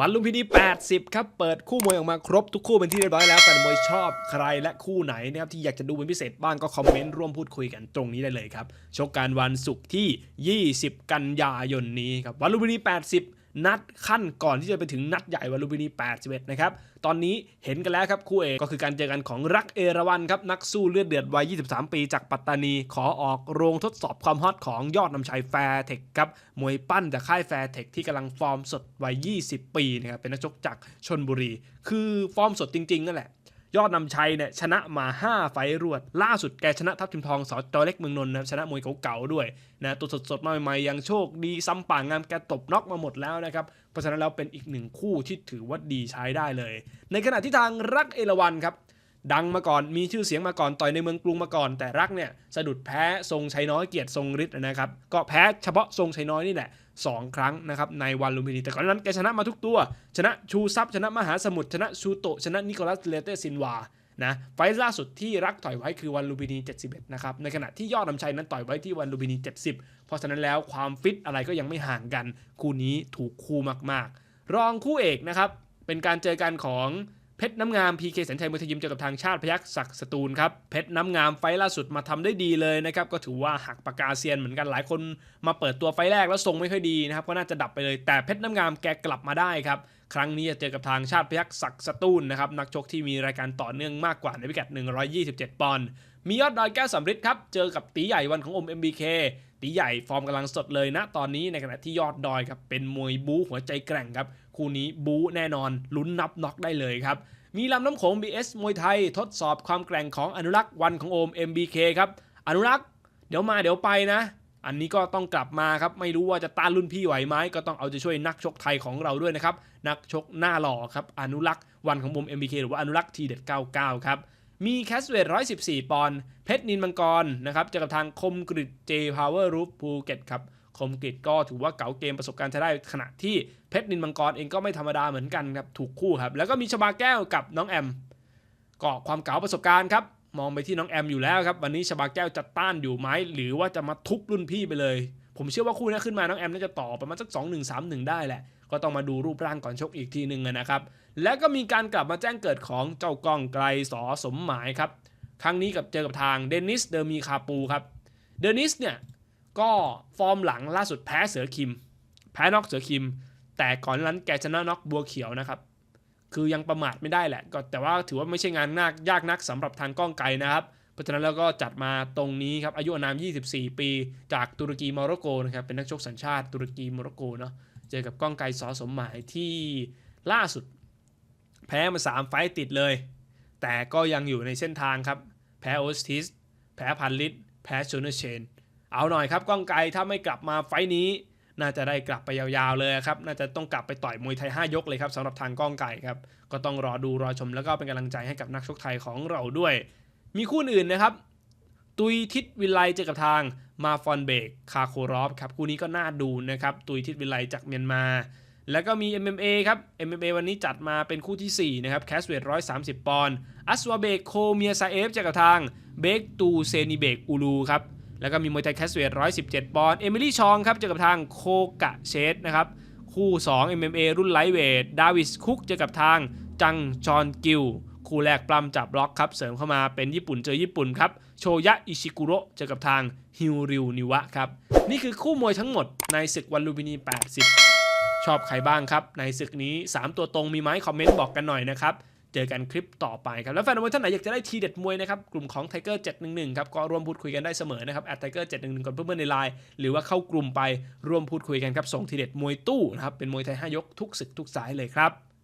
วันลุมพินี 80 ครับ เปิดคู่มวยออกมาครบทุกคู่เป็นที่เรียบร้อยแล้วแต่มวยชอบใครและคู่ไหนนะครับที่อยากจะดูเป็นพิเศษบ้างก็คอมเมนต์ร่วมพูดคุยกันตรงนี้ได้เลยครับ ชกการวันศุกร์ที่ 20 กันยายนนี้ครับวันลุมพินี 80 นัดขั้นก่อนที่จะไปถึงนัดใหญ่วันลุมพินี 81 นะครับ ตอนนี้เห็นกันแล้วครับคู่เอกก็คือการเจอกันของรักเอราวันครับ นักสู้เลือดเดือดวัย 23 ปีจากปัตตานี ขอออกโรงทดสอบความฮอตของยอดนำชัยแฟร์เทคครับ มวยปั้นจากค่ายแฟร์เทคที่กำลังฟอร์มสดวัย 20 ปีนะครับเป็นนักชกจากชนบุรี คือฟอร์มสดจริงๆนั่นแหละ ยอดนำชัยเนี่ยชนะมา 5 ไฟรวด ล่าสุดแกชนะทัพทิมทองสจอเล็กเมืองนนท์นะครับชนะมวยเก่าๆด้วยนะตัวสดๆมาใหม่ๆยังโชคดีซ้ำป่างงามแกตบน็อกมาหมดแล้วนะครับ เพราะฉะนั้นแล้วเป็นอีกหนึ่งคู่ที่ถือว่าดีใช้ได้เลย ในขณะที่ทางรักเอราวันครับ ดังมาก่อนมีชื่อเสียงมาก่อนต่อยในเมืองกรุงมาก่อน แต่รักเนี่ยสะดุดแพ้ทรงชัยน้อยเกียรติทรงฤทธิ์นะครับก็แพ้เฉพาะทรงชัยน้อยนี่แหละ 2 ครั้งนะครับในวันลุมพินีแต่ก่อนนั้นแกชนะมาทุกตัว ชนะชูซับชนะมหาสมุทรชนะชูโตชนะนิโคลัสเลเตซินวานะไฟล์ล่าสุดที่รักต่อยไว้คือวันลุมพินี 71 นะครับ ในขณะที่ยอดนำชัยนั้นต่อยไว้ที่วันลุมพินี 70 เพราะฉะนั้นแล้วความฟิตอะไรก็ยังไม่ห่างกัน คู่นี้ถูกคู่มากๆ รองคู่เอกนะครับ เป็นการเจอกันของ เพชรน้ำงาม PK สัญชัยมวยทยิมเจอกับทางชาติพยักศักดิ์สตูลครับเพชรน้ำงามไฟล่าสุดมาทำได้ดีเลยนะครับก็ถือว่าหักปากกาเซียนเหมือนกันหลายคนมาเปิดตัวไฟแรกแล้วทรงไม่ค่อยดีนะครับก็น่าจะดับไปเลยแต่เพชรน้ำงามแกกลับมาได้ครับครั้งนี้จะเจอกับทางชาติพยักศักดิ์สตูลนะครับนักชกที่มีรายการต่อเนื่องมากกว่าในพิกัด 127 ปอนด์มียอดดอยแก้วสำริดครับเจอกับตีใหญ่วันของอม MBK ตีใหญ่ฟอร์มกำลังสดเลยนะตอนนี้ในขณะที่ยอดดอยครับเป็นมวยบู๊หัวใจแกร่งครับ คู่นี้บู๊แน่นอนลุ้นนับน็อกได้เลยครับ มีลำน้ำโขง BS มวยไทยทดสอบความแกร่งของอนุรักษ์วันของโอม MBK ครับอนุรักษ์เดี๋ยวมาเดี๋ยวไปนะ อันนี้ก็ต้องกลับมาครับ ไม่รู้ว่าจะต้านรุ่นพี่ไหวไหมก็ต้องเอาใจช่วยนักชกไทยของเราด้วยนะครับ นักชกหน้าหล่อครับ อนุรักษ์วันของผม MBK หรือว่าอนุรักษ์ทีเด็ด99 ครับ มีแคสเวท114 ปอนด์เพชรนินมังกรนะครับเจอกับทางคมกริดเจพาวเวอร์รูปภูเก็ตครับ คมกริดก็ถือว่าเก๋าเกมประสบการณ์ใช้ได้ขณะที่เพชรนินมังกรเองก็ไม่ธรรมดาเหมือนกันครับถูกคู่ครับ แล้วก็มีชบาแก้วกับน้องแอมก็ความเก๋าประสบการณ์ครับมองไปที่น้องแอมอยู่แล้วครับวันนี้ชบาแก้วจะต้านอยู่ไหมหรือว่าจะมาทุบรุ่นพี่ไปเลย ผมเชื่อว่าคู่นี้ขึ้นมาน้องแอมน่าจะต่อประมาณสัก 2 1 3 1 ได้แหละ ก็ต้องมาดูรูปร่างก่อนชกอีกทีหนึ่งนะครับ แล้วก็มีการกลับมาแจ้งเกิดของเจ้ากล้องไกลสอสมหมายครับครั้งนี้กับเจอกับทางเดนิสเดอร์มีคาปูครับเดนิสเนี่ย ก็ฟอร์มหลังล่าสุดแพ้เสือคิม แพ้น็อกเสือคิม แต่ก่อนนั้นแกชนะน็อกบัวเขียวนะครับ คือยังประมาทไม่ได้แหละ ก็แต่ว่าถือว่าไม่ใช่งานนากยากนักสำหรับทางก้องไกลนะครับ เพราะฉะนั้นแล้วก็จัดมาตรงนี้ครับอายุอนาม 24 ปี จากตุรกีโมร็อกโกนะครับเป็นนักชกสัญชาติตุรกีโมร็อกโกเนาะเจอกับก้องไกลสอสมหมายที่ล่าสุด แพ้มา 3 ไฟต์ติดเลย แต่ก็ยังอยู่ในเส้นทางครับ แพ้โอสติส แพ้พันลิตแพ้โชนเชน เอาหน่อยครับก้องไกลถ้าไม่กลับมาไฟนี้ น่าจะได้กลับไปยาวๆเลยครับน่าจะต้องกลับไปต่อยมวยไทย 5 ยกเลยครับสำหรับทางก้องไก่ครับก็ต้องรอดูรอชมแล้วก็เป็นกำลังใจให้กับนักชกไทยของเราด้วย มีคู่อื่นนะครับ ตุยทิศวิไลเจอกับทางมาฟอนเบกคาโครอฟครับคู่นี้ก็น่าดูนะครับตุยทิศวิไลจากเมียนมา แล้วก็มี MMA ครับ MMA วันนี้จัดมาเป็นคู่ทีสี่4นะครับแคสเวท130 ปอนด์อัสวาเบกโคเมียซาเอฟเจอกับทางเบกตูเซนิเบกอูลูครับ แล้วก็มีมวยไทยแคสเวท117 ปอนด์เอมิลี่ชองครับเจอกับทางโคกะเชสนะครับ คู่ 2 MMA รุ่นไลท์เวทดาวิสคุกเจอกับทางจังจอนกิลคู่แรกปล้ำจับบล็อกครับเสริมเข้ามาเป็นญี่ปุ่นเจอญี่ปุ่นครับโชยะอิชิกุโระเจอกับทางฮิวริวนิวะครับนี่คือคู่มวยทั้งหมดในศึกวันลูมพินี 80 ชอบใครบ้างครับ ในศึกนี้ 3 ตัวตรงมีไหมคอมเมนต์บอกกันหน่อยนะครับ เจอกันคลิปต่อไปครับ แล้วแฟนมวยท่านไหนอยากจะได้ทีเด็ดมวยนะครับกลุ่มของ Tiger 711ครับก็ร่วมพูดคุยกันได้เสมอนะครับ Tiger 711กับเพื่อนๆในไลน์หรือว่าเข้ากลุ่มไปร่วมพูดคุยกันครับส่งทีเด็ดมวยตู้นะครับเป็นมวยไทย5ยกทุกศึกทุกสายเลยครับ